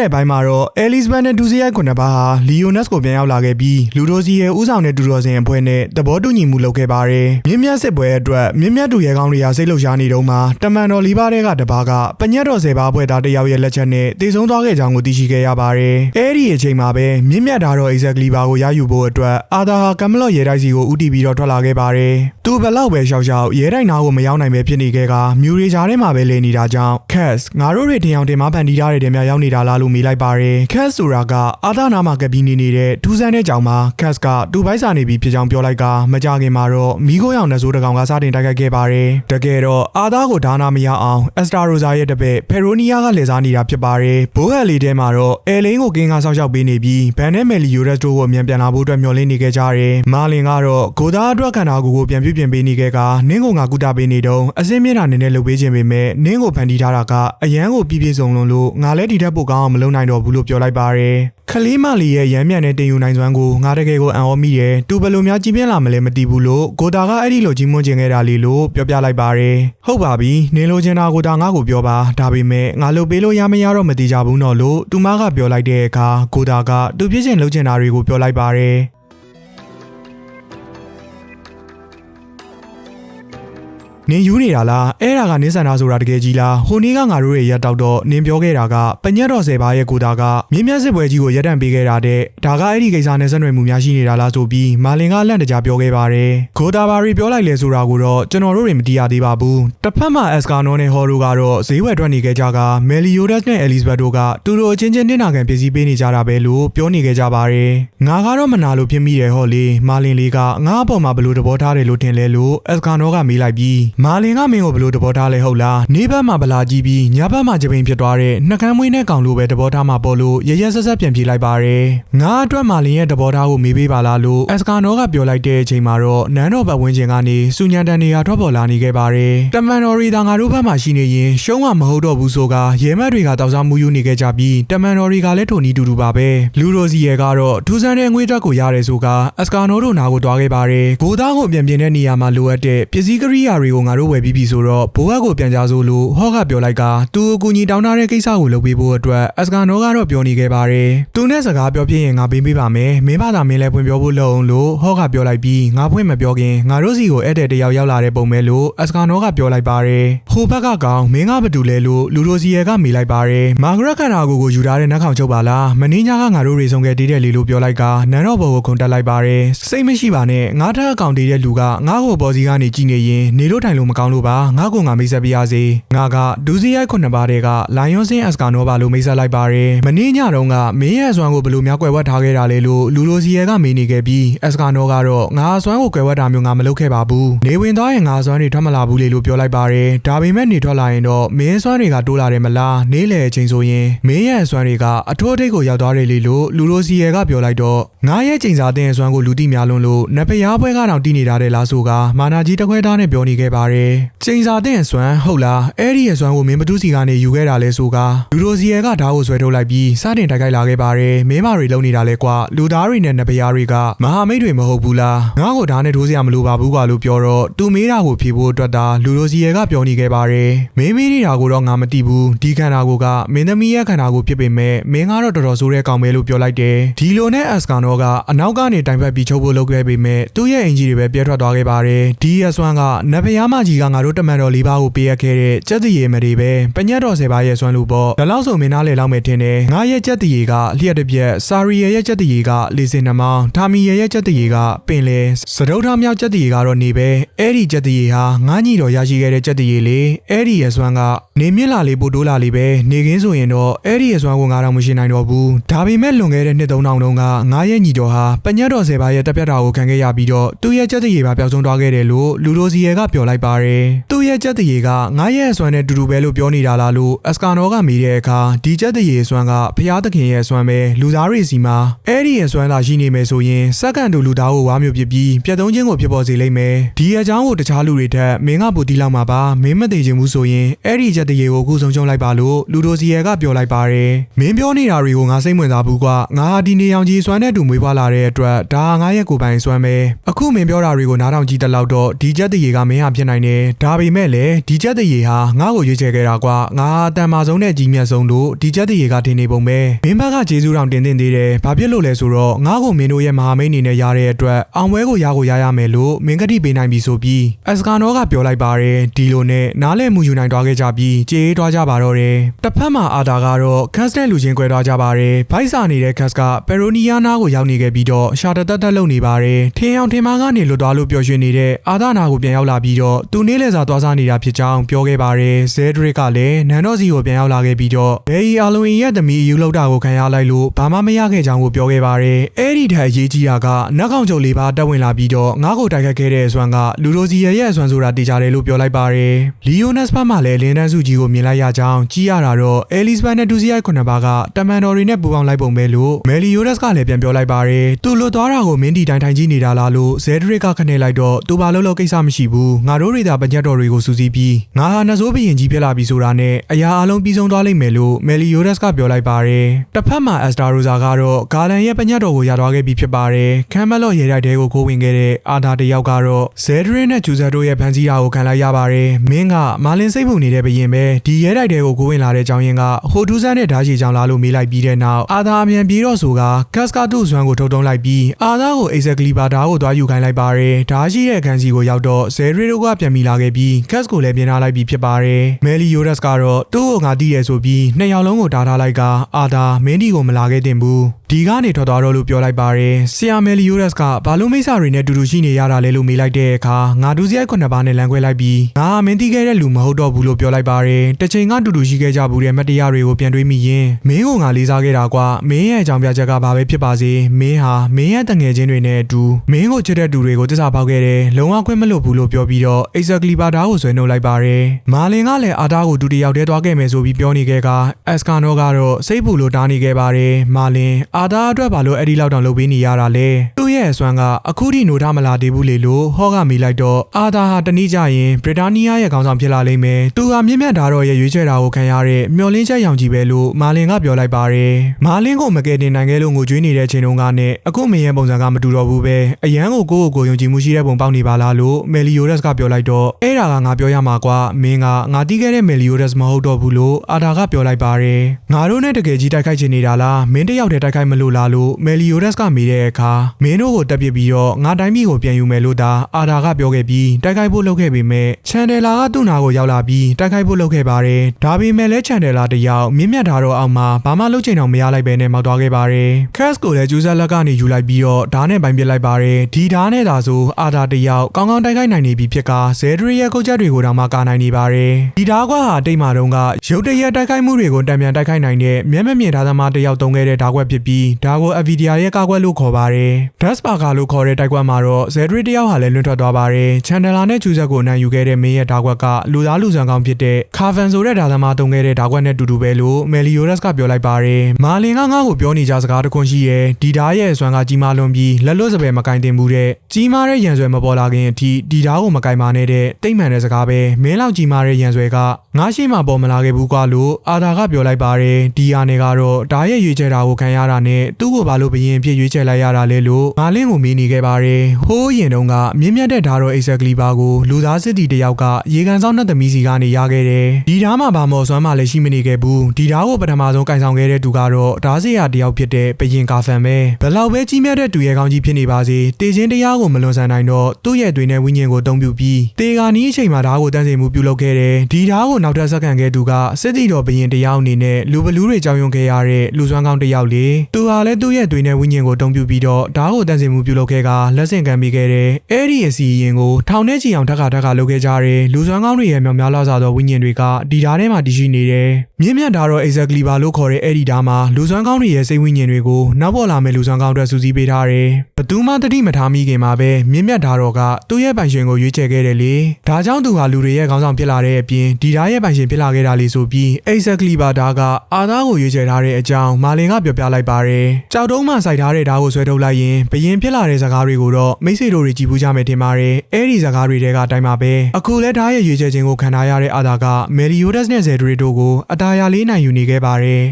တဲ့ဘိုင်းမှာတော့ Elizabeth နဲ့ဒူစီရိုက်ခုနှစ်ပါးဟာ Leonas ကိုပြန်ရောက်လာခဲ့ပြီးလူတို့စီရဲ့ဥဆောင်တဲ့ဒူတော်စင်အဖွဲ့နဲ့သဘောတူညီမှုလုပ်ခဲ့ပါတယ်မြင်းမြတ်စစ်ပွဲအတွက်မြင်းမြတ်တူရဲကောင်းတွေဟာစိတ်လှုပ်ရှားနေတုန်းမှာတမန်တော်လေးပါးတဲ့ကတပါးကပညတ်တော်ဆယ်ပါးအဖွဲ့သားတစ်ယောက်ရဲ့လက်ချက်နဲ့တည်ဆုံးသွားခဲ့ကြောင်းကိုသိရှိခဲ့ရပါတယ်အဲ့ဒီအချိန်မှာပဲမြင်းမြတ်ဓာတော် exactly ပါကိုရယူဖို့အတွက်အာသာဟာကမလော့ရဲတိုက်စီကိုဥတီပြီးတော့ထွက်လာခဲ့ပါတယ်သူဘယ်လောက်ပဲရှောက်ရှောက်ရဲတိုက်နာကိုမရောက်နိုင်ပဲဖြစ်နေခဲ့ကမြူရီကြားထဲမှာပဲလည်နေတာကြောင့် Cass ငါတို့တွေတင်အောင်တင်မဖန်တီးထားတဲ့တင်များရောက်နေတာလားလို့မေးလိုက်ပါတယ် Cass ဆိုတာကအာသာနာမှာကပ်ပြီးနေနေတဲ့ထူးဆန်းတဲ့ကြောင်မှာ Cass ကတူပိုက်စာနေပြီးဖြစ်ကြောင်းပြောလိုက်ကမကြခင်မှာတော့မိခိုးရောင်နှစိုးတစ်ကောင်ကစတင်တိုက်ခိုက်ခဲ့ပါတယ်တကယ်တော့အာသာကိုဒါနာမရအောင် Esther Rosa ရဲ့တပည့် Peronia ကလှည့်စားနေတာဖြစ်ပါတယ်ဘိုးဟက်လေးထဲမှာတော့အဲလင်းကိုကင်းကားဆောက်ရှောက်ပေးနေပြီးဘန်နဲ့မယ်လီယိုရက်တို့ကိုအမြန်ပြန်လာဖို့အတွက်မျှော်လင့်နေခဲ့ကြတယ်မာလင်ကတော့ဂိုသားအတွက်ခန္ဓာကိုယ်ကိုပြန်ပြုပြင်ပေးနေခဲ့ကနင်းကိုငါကုတာပေးနေတော့အစင်းမျက်နှာနည်းနည်းလှုပ်ပေးခြင်းပေမဲ့နင်းကိုဖန်တီးထားတာကအရန်ကိုပြည့်ပြည့်စုံလုံးလို့ငါလည်းဒီထက်ပိုကောင်းအောင်မလုပ်နိုင်တော့ဘူးလို့ပြောလိုက်ပါတယ်ခလေးမလီရဲ့ရမ်းမြန်တဲ့တင်ယူနိုင်စွမ်းကိုငါတကယ်ကိုအံ့ဩမိတယ်သူဘယ်လိုများကြီးပြင်းလာမလဲမသိဘူးလို့ဂိုတာကအဲ့ဒီလိုကြီးမွန်းကျင်ခဲ့တာလေးလို့ပြောပြလိုက်ပါတယ်ဟုတ်ပါပြီနင်းလိုချင်တာဂိုတာငါ့ကိုပြောပါဒါပေမဲ့ငါလုပ်ပေးလို့ရမရတော့မသိကြဘူးတော့လို့သူမကပြောလိုက်တဲ့အခါဂိုတာကသူပြည့်ချင်လုပ်ချင်တာတွေကိုပြောလိုက်ပါတယ် နင်ယူနေတာလားအဲ့ဒါကနင်းစန္ဒဆိုတာတကယ်ကြီးလားဟိုနေ့ကငါတို့ရဲ့ရက်တောက်တော့နင်ပြောခဲ့တာကပညတ်တော်ဆယ်ပါးရဲ့ကိုတာကမြင်းမြတ်စစ်ပွဲကြီးကိုရက်တန့်ပေးခဲ့တာတဲ့ဒါကအဲ့ဒီကိစ္စနဲ့ဆက်နွယ်မှုများရှိနေတာလားဆိုပြီးမာလင်ကလန့်တကြားပြောခဲ့ပါတယ်ကိုတာဘာရီပြောလိုက်လေဆိုတာကိုတော့ကျွန်တော်တို့တွေမတီးရသေးပါဘူးတစ်ဖက်မှာအက်စကာနိုနဲ့ဟော်တို့ကတော့ဈေးဝယ်ထွက်နေခဲ့ကြကမယ်လီယိုဒက်နဲ့အဲလီဇဘတ်တို့ကသူတို့အချင်းချင်းတင်နာခံပြည်စည်းပေးနေကြတာပဲလို့ပြောနေခဲ့ကြပါတယ်ငါကတော့မနာလို့ဖြစ်မိတယ်ဟောလေမာလင်လေးကငါအပေါ်မှာဘယ်လိုသဘောထားတယ်လို့ထင်လဲလို့အက်စကာနိုကမေးလိုက်ပြီးမာလင်ကမင်းကိုဘယ်လိုသဘောထားလဲဟုတ်လားနေဘက်မှာဗလာကြီးပြီးညဘက်မှာကြပိန်ဖြစ်သွားတဲ့နှကမ်းမွေးနဲ့ကောင်လို့ပဲသဘောထားမှာပေါ်လို့ရရဆက်ဆက်ပြန်ပြေးလိုက်ပါတယ်ငါအတွက်မာလင်ရဲ့သဘောထားကိုမေးပေးပါလားလို့အက်စကာနိုကပြောလိုက်တဲ့အချိန်မှာတော့နန်းတော်ပတ်ဝန်းကျင်ကနေစူညံတန်တွေကထွက်ပေါ်လာနေခဲ့ပါတယ်တမန်တော်ရီသာငါတို့ဘက်မှာရှိနေရင်ရှုံးမှာမဟုတ်တော့ဘူးဆိုကရဲမက်တွေကတောက်စားမှုယူနေခဲ့ကြပြီးတမန်တော်ရီကလည်းထိုနည်းတူတူပါပဲလူရိုစီရဲ့ကတော့ထူးဆန်းတဲ့ငွေတက်ကိုရတယ်ဆိုကအက်စကာနိုတို့နာကိုတွားခဲ့ပါတယ်ဂိုသားကိုပြန်ပြင်တဲ့နေရာမှာလိုအပ်တဲ့ပစ္စည်းကရိယာတွေကိုငါတို့ဝယ်ပြီးပြီဆိုတော့ဘိုးဘက်ကိုပြန်ကြဆိုလို့ဟော့ကပြောလိုက်ကသူအကူကြီးတောင်းထားတဲ့ကိစ္စကိုလုပ်ပေးဖို့အတွက်အက်စကာနိုကတော့ပြောနေခဲ့ပါတယ်သူနဲ့စကားပြောပြရင်ငါပေးပေးပါမယ်မင်းဘာသာမင်းလည်းဖွင့်ပြောဖို့လုပ်အောင်လို့ဟော့ကပြောလိုက်ပြီးငါဖွင့်မပြောခင်ငါတို့စီကိုဧည့်သည်တယောက်ရောက်လာတဲ့ပုံပဲလို့အက်စကာနိုကပြောလိုက်ပါတယ်ဟိုဘက်ကကောင်မင်းကဘာတူလဲလို့လူရိုစီရဲကမေးလိုက်ပါတယ်မာဂရက်ခန္ဓာကိုယ်ကိုယူထားတဲ့နှက်ခေါင်ချုပ်ပါလားမင်းညကငါတို့တွေဆုံးခဲ့တည်တဲ့လေလို့ပြောလိုက်ကနန်းတော်ဘော်ကိုခုန်တက်လိုက်ပါတယ်စိတ်မရှိပါနဲ့ငါထက်အကောင်တည်တဲ့လူကငါ့ကိုပေါ်စီကနေကြည့်နေရင်နေလို့ထိုင်လို့မကောင်းလို့ပါငါ့ကိုငါမိတ်ဆက်ပြရစေငါကဒူးစီရိုက်ခုနှစ်ပါးတဲ့ကလိုင်ယွန်စင်အက်စကာနိုဘာလို့မိတ်ဆက်လိုက်ပါတယ်မင်းညတုန်းကမင်းရဲ့အစွမ်းကိုဘယ်လိုများကွယ်ဝတ်ထားခဲ့တာလဲလို့လူလိုစီရဲကမေးနေခဲ့ပြီးအက်စကာနိုကတော့ငါအစွမ်းကိုကွယ်ဝတ်တာမျိုးငါမလုပ်ခဲ့ပါဘူးနေဝင်သွားရင်ငါအစွမ်းတွေထွက်မလာဘူးလေလို့ပြောလိုက်ပါတယ်ဒါပေမဲ့နေထွက်လာရင်တော့မင်းအစွမ်းတွေကတိုးလာတယ်မလားနေလေအချိန်ဆိုရင်မင်းရဲ့အစွမ်းတွေကအထိုးအထိပ်ကိုရောက်သွားတယ်လေလို့လူလိုစီရဲကပြောလိုက်တော့ငါရဲ့ချိန်စာတဲ့အစွမ်းကိုလူတိများလွန်းလို့နဖျားပွဲကတော့တီးနေတာတဲ့လားဆိုကမာနာကြီးတခွဲသားနဲ့ပြောနေခဲ့ပါတယ်ချိန်စာတဲ့အစွမ်းဟုတ်လားအဲ့ဒီအစွမ်းကိုမင်းဘသူစီကနေယူခဲ့တာလဲဆိုကလူလိုစီရဲကဓာတ်ကိုဆွဲထုတ်လိုက်ပြီးစတင်တိုက်ခိုက်လာခဲ့ပါတယ်မင်းမတွေလုံနေတာလဲကွာလူသားတွေနဲ့နဖျားတွေကမဟာမိတ်တွေမဟုတ်ဘူးလားငါ့ကိုဓာတ်နဲ့ထိုးစရာမလိုပါဘူးကွာလို့ပြောတော့သူမေးတာကိုဖြေဖို့အတွက်သာလူလိုစီရဲကပြောနေခဲ့ပါတယ်မင်းမေးနေတာကိုတော့ငါမသိဘူးဒီခန္ဓာကိုယ်ကမင်းသမီးရဲ့ခန္ဓာကိုယ်ဖြစ်ပေမဲ့မင်းကတော့တော်တော်ဆိုးတဲ့ကောင်ပဲလို့ပြောလိုက်တယ်ဒီလိုနဲ့အက်စကာနောကအနောက်ကနေတိုင်ပတ်ပြီးချုပ်ဖို့လုပ်ခဲ့ပေမဲ့သူ့ရဲ့အင်ကြီးတွေပဲပြဲထွက်သွားခဲ့ပါတယ်ဒီအဆွမ်းကနဖျားမကြီးကငါတို့တမန်တော်လေးပါးကိုပေးရခဲ့တဲ့စက်တရေမတွေပဲပညတ်တော်ဆယ်ပါးရဲ့ဆွမ်းလို့ပေါ့ဒါလောက်ဆိုမင်းသားလေလောက်မယ်ထင်တယ်ငါရဲ့စက်တရေကလျှက်တစ်ပြက်စာရီရဲ့စက်တရေကလေစင်နှမောင်းထာမီရဲ့စက်တရေကပင်လေစတုထမြောက်စက်တရေကတော့နေပဲအဲ့ဒီစက်တရေဟာငါညီတော်ရရှိခဲ့တဲ့စက်တရေလေအဲ့ဒီရဲ့ဆွမ်းကနေမြင့်လာလေးပို့တိုးလာလေးပဲနေခင်းဆိုရင်တော့အဲ့ဒီရဲ့ဆွမ်းကိုငါတော့မရှိနိုင်တော့ဘူးဒါပေမဲ့လွန်ခဲ့တဲ့နှစ်သုံးတောင်တုန်းကငါရဲ့ညီတော်ဟာပညတ်တော်ဆယ်ပါးရဲ့တပ်ပြတ်တာကိုခံခဲ့ရပြီးတော့သူ့ရဲ့စက်တရေပါပျောက်ဆုံးသွားခဲ့တယ်လို့လူရိုစီရဲ့ကပြောလိုက်ပါတယ်သူ့ရဲ့စက်တရေကငါရဲ့အဆွမ်းနဲ့တူတူပဲလို့ပြောနေတာလားလို့အစကာနောကမေးတဲ့အခါဒီစက်တရေအဆွမ်းကဖျားသခင်ရဲ့အဆွမ်းပဲလူသားတွေစီမှာအဲ့ဒီအဆွမ်းသာရှိနေမယ်ဆိုရင်စက္ကန့်တူလူသားကိုဝါမျိုးဖြစ်ပြီးပြတ်သုံးခြင်းကိုဖြစ်ပေါ်စေလိမ့်မယ်ဒီအကြောင်းကိုတခြားလူတွေထက်မင်းကပူတီလောက်မှာပါမင်းမသိချင်ဘူးဆိုရင်အဲ့ဒီစက်တရေကိုအခုဆုံးချုံလိုက်ပါလို့လူရိုစီရဲ့ကပြောလိုက်ပါတယ်မင်းပြောနေတာတွေကိုငါစိတ်ဝင်စားဘူးကွာငါဟာဒီနေအောင်ကြီးဆွမ်းနဲ့တူမွေးဖွားလာတဲ့အတွက်ဒါငါရဲ့ကိုယ်ပိုင်ဆွမ်းပဲအခုမင်းပြောတာတွေကိုနားထောင်ကြည့်တဲ့လောက်တော့ဒီချက်တရေကမင်းဟာဖြစ်နိုင်တယ်ဒါပေမဲ့လည်းဒီချက်တရေဟာငါ့ကိုရွေးချယ်ခဲ့တာကွာငါဟာအတန်မာဆုံးနဲ့ကြီးမြတ်ဆုံးလို့ဒီချက်တရေကထင်နေပုံပဲမင်းဘက်ကဂျေဇူးတော်တင်တင်သေးတယ်ဘာဖြစ်လို့လဲဆိုတော့ငါ့ကိုမင်းတို့ရဲ့မဟာမိတ်အနေနဲ့ရတဲ့အတွက်အောင်ပွဲကိုရကိုရရမယ်လို့မင်းကတိပေးနိုင်ပြီဆိုပြီးအစကာနောကပြောလိုက်ပါတယ်ဒီလိုနဲ့နားလဲမှုယူနိုင်သွားခဲ့ကြပြီးကြေးအေးသွားကြပါတော့တယ်တစ်ဖက်မှာအာတာကတော့ခတ်စတဲ့လူချင်း꿰သွားကြပါတယ်ဘိုက်စာနေတဲ့ခတ်စကပယ်ရိုနီယာနာကိုရောက်နေခဲ့ပြီးတော့ရှာတတက်တက်လုံနေပါတယ်ထင်းအောင်ထင်းမကနေလွတ်သွားလို့ပျော်ရွှင်နေတဲ့အာသာနာကိုပြန်ရောက်လာပြီးတော့သူနေလဲစာသွားစားနေတာဖြစ်ကြောင်းပြောခဲ့ပါတယ်ဇဲဒရစ်ကလည်းနန်တော့စီကိုပြန်ရောက်လာခဲ့ပြီးတော့ဘယ်ရီအာလွန်ရဲ့သမီးအယူလောက်တာကိုခံရလိုက်လို့ဘာမှမရခဲ့ကြောင်းကိုပြောခဲ့ပါတယ်အဲ့ဒီထက်အရေးကြီးတာကနက်ကောင်ချုပ်လေးပါတက်ဝင်လာပြီးတော့ငါ့ကိုတိုက်ခတ်ခဲ့တဲ့အစွမ်းကလူရိုစီရဲ့ရဲ့အစွမ်းဆိုတာတေချာတယ်လို့ပြောလိုက်ပါတယ်လီယိုနက်စ်ဖတ်မှလည်းလင်းတန်းစုကြီးကိုမြင်လိုက်ရကြောင်းကြီးရတာတော့အဲလီဇဘတ်နဲ့ဒူစီယိုက်ခုနှစ်ပါးကတမန်တော်တွေနဲ့ပူးပေါင်းလိုက်ပုံပဲလို့မယ်လီယိုဒက်စ်ကလည်းပြန်ပြောလိုက်ပါတယ်သူလွတ်သွားတာကိုမင်းဒီတိုင်းထိုင်ကြည့်နေတာလားလို့ဇဲဒရစ်ကခနဲ့လိုက်တော့သူဘာလို့လို့ကိစ္စမရှိဘူးငါတို့တွေသာပညတ်တော်တွေကိုစူးစီးပြီးငါဟာနှစိုးဘရင်ကြီးဖြစ်လာပြီဆိုတာနဲ့အရာအလုံးပြီးဆုံးသွားလိမ့်မယ်လို့မယ်လီယိုဒက်စ်ကပြောလိုက်ပါတယ်တစ်ဖက်မှာအက်စတာရိုဇာကတော့ဂါလန်ရဲ့ပညတ်တော်ကိုရသွားခဲ့ပြီဖြစ်ပါတယ်ခမ်းမက်လော့ရေတိုက်တဲကိုကိုဝင်ခဲ့တဲ့အာဒါတယောက်ကတော့ဇဲဒရစ်နဲ့ဂျူဇက်တို့ရဲ့ဖန်စီရာကိုခံလိုက်ရပါတယ်မင်းကမာလင်စိတ်မှုနေတဲ့ဘရင်ပဲဒီရဲတိုက်တဲကိုကိုဝင်လာတဲ့ကြောင်းရင်းကဟိုဒူးဆန်းနဲ့ဓာတ်ချီကြောင်လာလို့မေးလိုက်ပြီးတဲ့နောက်အာသာအမြန်ပြေတော့ဆိုကကတ်စကာတုဇွမ်းကိုထုတ်တုံးလိုက်ပြီးအာသာကို exactly ပါဓာတ်ကိုသွားယူခိုင်းလိုက်ပါတယ်ဓာတ်ရှိတဲ့ခန်းစီကိုရောက်တော့ဇဲရီတို့ကပြန်မိလာခဲ့ပြီးကတ်ကိုလည်းပြင်ထားလိုက်ပြီးဖြစ်ပါတယ်မယ်လီယိုဒက်စ်ကတော့သူ့ကိုငါတည်ရဆိုပြီးနှစ်ယောက်လုံးကိုတားထားလိုက်ကအာသာမင်းဒီကိုမလာခဲ့တင်ဘူးဒီကနေထွက်သွားတော့လို့ပြောလိုက်ပါတယ်ဆီယာမယ်လီယိုဒက်စ်ကဘာလို့မိစ္ဆာတွေနဲ့တူတူရှိနေရတာလဲလို့မေးလိုက်တဲ့အခါငါဒူးစရိုက်ခုနှစ်ပါးနဲ့လမ်းခွဲလိုက်ပြီးငါမင်းတီးခဲ့တဲ့လူမဟုတ်တော့ဘူးလို့ပြောလိုက်ပါတယ်တစ်ချိန်ကတူတူရှိခဲ့ကြဘူးတဲ့မတရားတွေကိုပြန်တွေးမိရင်မင်းကငါလေးစားခဲ့တာကွာမင်းရဲ့အကြောင်းပြချက်ကဘာပဲဖြစ်ပါစေမင်းဟာမင်းရဲ့တငယ်ချင်းတွေနဲ့အတူမင်းကိုချစ်တဲ့သူတွေကိုတစ္ဆာပေါက်ခဲ့တယ်လုံးဝခွင့်မလို့ဘူးလို့ပြောပြီးတော့ exactly ပါဓာတ်ကိုဆွဲနှုတ်လိုက်ပါတယ်မာလင်ကလည်းအာတာကိုဒူတယောက်တည်းသွားခဲ့မယ်ဆိုပြီးပြောနေခဲ့ကအက်စကာနောကတော့စိတ်ပူလို့တားနေခဲ့ပါတယ်မာလင်အာတာအတွက်ဘာလို့အဲ့ဒီလောက်တောင်လုပ်ပေးနေရတာလဲသူ့ ရဲ့အစွမ်းကအခုထိနိုးထားမလာသေးဘူးလေလို့ဟောကမေးလိုက်တော့အာတာဟာတနည်းကြရင်ဗြိတာနီးယားရဲ့ခေါင်းဆောင်ဖြစ်လာလိမ့်မယ်သူဟာမြင့်မြတ်ဓာတ်တော်ရဲ့ရွေးချယ်တာကိုခံရတဲ့မျော်လင့်ချက်ရောင်ကြီးပဲလို့မာလင်ကပြောလိုက်ပါတယ်မာလင်ကိုမကယ်တင်နိုင်ခဲ့လို့ငိုကြွေးနေတဲ့ချိန်တုန်းကနဲ့အခုမင်းရဲ့ပုံစံကမတူတော့ဘူးပဲအရန်ကိုကိုယ့်ကိုယ်ကိုယုံကြည်မှုရှိတဲ့ပုံပေါက်နေပါလားလို့မယ်လီယိုဒက်စ်ကပြောလိုက်တော့အဲ့ဒါကငါပြောရမှာကွာမင်းကငါတီးခဲ့တဲ့မယ်လီယိုဒက်စ်မဟုတ်တော့ဘူးလို့အာတာကပြောလိုက်ပါတယ်ငါတို့နဲ့တကယ်ကြီးတိုက်ခိုက်ချင်နေတာလားမင်းတယောက်တည်းတိုက်ခိုက်မလို့လားလို့မယ်လီယိုဒက်စ်ကမေးတဲ့အခါမင်းတို့ကိုတက်ပစ်ပြီးတော့ငါတိုင်းပြည်ကိုပြန်ယူမယ်လို့သာအာတာကပြောခဲ့ပြီးတိုက်ခိုက်ဖို့လုပ်ခဲ့ပေမဲ့ချန်တယ်လာကသူ့နာကိုရောက်လာပြီးတိုက်ခိုက်ဖို့လုပ်ခဲ့ပါတယ်ဒါပေမဲ့လည်းချန်တယ်လာတယောက်မြင့်မြတ်ထားတော့အောင်မှာဘာမှလုပ်ချင်တော့မရလိုက်ပဲနဲ့မောက်သွားခဲ့ပါတယ်ခက်စ်ကိုလည်းကျူးဆက်လက်ကနေယူလိုက်ပြီးတော့ဓာတ်နဲ့ပိုင်းပစ်လိုက်ပါတယ်ဒီဓာတ်နဲ့သာဆိုအာတာတယောက်ကောင်းကောင်းတိုက်ခိုက်နိုင်နေပြီဖြစ်ကဇဲဒရီရဲ့ကုတ်ချက်တွေကိုတောင်မှကာနိုင်နေပါတယ်ဒီဓာတ်ကွာဟာတိတ်မာတုံးကရုတ်တရက်တိုက်ခိုက်မှုတွေကိုတံပြန်တိုက်ခိုက်နိုင်တဲ့မျက်မမြင်ဓာတ်သမားတယောက်တုံးခဲ့တဲ့ဓာတ်ကွက်ဖြစ်ပြီးဒါကိုအဗီဒီယာရဲ့ကာကွက်လို့ခေါ်ပါတယ်ဒက်စပါကာလို့ခေါ်တဲ့တိုက်ကွက်မှာတော့ဇဲဒရီတယောက်ဟာလည်းလွင့်ထွက်သွားပါတယ်ချန်ဒလာနဲ့ကျူးဆက်ကိုနိုင်ယူခဲ့တဲ့မင်းရဲ့ဓာတ်ကွက်ကလူသားလူဆန်ကောင်းဖြစ်တဲ့ခါဖန်ဆိုတဲ့ဓာတ်သမားတုံးခဲ့တဲ့ဓာတ်ကွက်နဲ့တူတူပဲလို့မယ်လီယိုရက်စ်ကပြောလိုက်ပါတယ်မာလင်ကငါ့ကိုပြောနေကြစကားတစ်ခွန်းရှိရဲ့ဒီဓာတ်ရဲ့အစွမ်းကကြီးမားလွန်ပြီးလက်လွတ်စပယ်မကင်တင်ဘူးတဲ့ကြီးမားတဲ့ရန်ဆွဲမပေါ်လာခင်အထိဒီဓာတ်ကိုမကင်ပါနဲ့တဲ့တိတ်မှန်တဲ့စကားပဲမင်းလောက်ကြီးမားတဲ့ရန်ဆွဲကငါရှိမှပေါ်မလာခဲ့ဘူးကွာလို့အာသာကပြောလိုက်ပါတယ်ဒီဟာနဲ့ကတော့ဓာတ်ရဲ့ရွေးချယ်တာကိုခံရတာနဲ့သူ့ကိုဘာလို့ဘရင်ဖြစ်ရွေးချယ်လိုက်ရတာလဲလို့မာလင်းကိုမေးနေခဲ့ပါတယ်ဟိုးရင်တုန်းကမြင့်မြတ်တဲ့ဓာတ်တော် exactly ပါကိုလူသားစစ်တီတယောက်ကရေကန်ဆောင်နဲ့သမီးစီကနေရခဲ့တယ်ဒီဓာတ်မှာဘာမော်စွမ်းမှလည်းရှိမနေခဲ့ဘူးဒီဓာတ်ကိုပထမဆုံးကင်ဆောင်ခဲ့တဲ့သူကတော့ဓာတ်စရာတယောက်ဖြစ်တဲ့ဘရင်ကာဖန်ပဲဘယ်လောက်ပဲကြီးမြတ်တဲ့သူရဲ့ကောင်းကြီးဖြစ်နေပါစေတေချင်းတရားကိုမလွန်ဆန်နိုင်တော့သူ့ရဲ့တွေနဲ့ဝိညာဉ်ကိုတုံးပြပြီးတေဂာနီးအချိန်မှာဓာတ်ကိုတန်းစီမှုပြုလုပ်ခဲ့တယ်ဒီဓာတ်ကိုနောက်ထပ်ဆက်ခံခဲ့သူကစစ်တီတော်ဘရင်တယောက်အနေနဲ့လူဘလူးတွေကြောင်းယွန်ခဲ့ရတဲ့လူစွမ်းကောင်းတယောက်လေသူဟာလည်းသူ့ရဲ့တွေနဲ့ဝိညာဉ်ကိုတုံးပြပြီးတော့ဓာတ်ကိုတန်းစီမှုပြုလုပ်ခဲ့ကလက်ဆင့်ကမ်းပေးခဲ့တယ်အဲ့ဒီအစီအရင်ကိုထောင်ထဲချီအောင်ထက်ခါထက်ခါလုပ်ခဲ့ကြတယ်လူစွမ်းကောင်းတွေရဲ့မြောင်များလာစားသောဝိညာဉ်တွေကဒီဓာတ်ထဲမှာတည်ရှိနေတယ်မြင့်မြတ်ဓာတ်တော့ exactly ပါလို့ခေါ်တဲ့အဲ့ဒီဓာတ်မှာလူစွမ်းကောင်းတွေရဲ့စိတ်ဝိညာဉ်တွေကိုနောက်ပေါ်လာမဲ့လူစွမ်းကောင်းတွေစူးစီးပေးထားတယ်ဘသူမှတတိမထားမိခင်မှာပဲမြင့်မြတ်ဓာတ်တော့ကသူ့ရဲ့ပိုင်ရှင်ကိုရွေးချယ်ခဲ့တယ်လေဒါကြောင့်သူဟာလူတွေရဲ့ခေါင်းဆောင်ဖြစ်လာတဲ့အပြင်ဒီဓာတ်ရဲ့ပိုင်ရှင်ဖြစ်လာခဲ့တာလေဆိုပြီး exactly ပါဓာတ်ကအာသားကိုရွေးချယ်ထားတဲ့အကြောင်းမာလင်ကပြောပြလိုက်ပါတယ်ကြောက်တုံးမှစိုက်ထားတဲ့ဓာတ်ကိုဆွဲထုတ်လိုက်ရင်ဘရင်ဖြစ်လာတဲ့ဇာကားတွေကိုတော့မိတ်ဆွေတို့တွေကြည်ပူးကြမယ်ထင်ပါတယ်အဲ့ဒီဇာကားတွေတဲကအတိုင်းပါပဲအခုလဲဓာတ်ရဲ့ရွေးချယ်ခြင်းကိုခံထားရတဲ့အာသာကမယ်လီယိုဒက်စ်နဲ့ဇယ်ဒရီတို့ကိုအတားယာလေးနိုင်ယူနေခဲ့ပါတယ်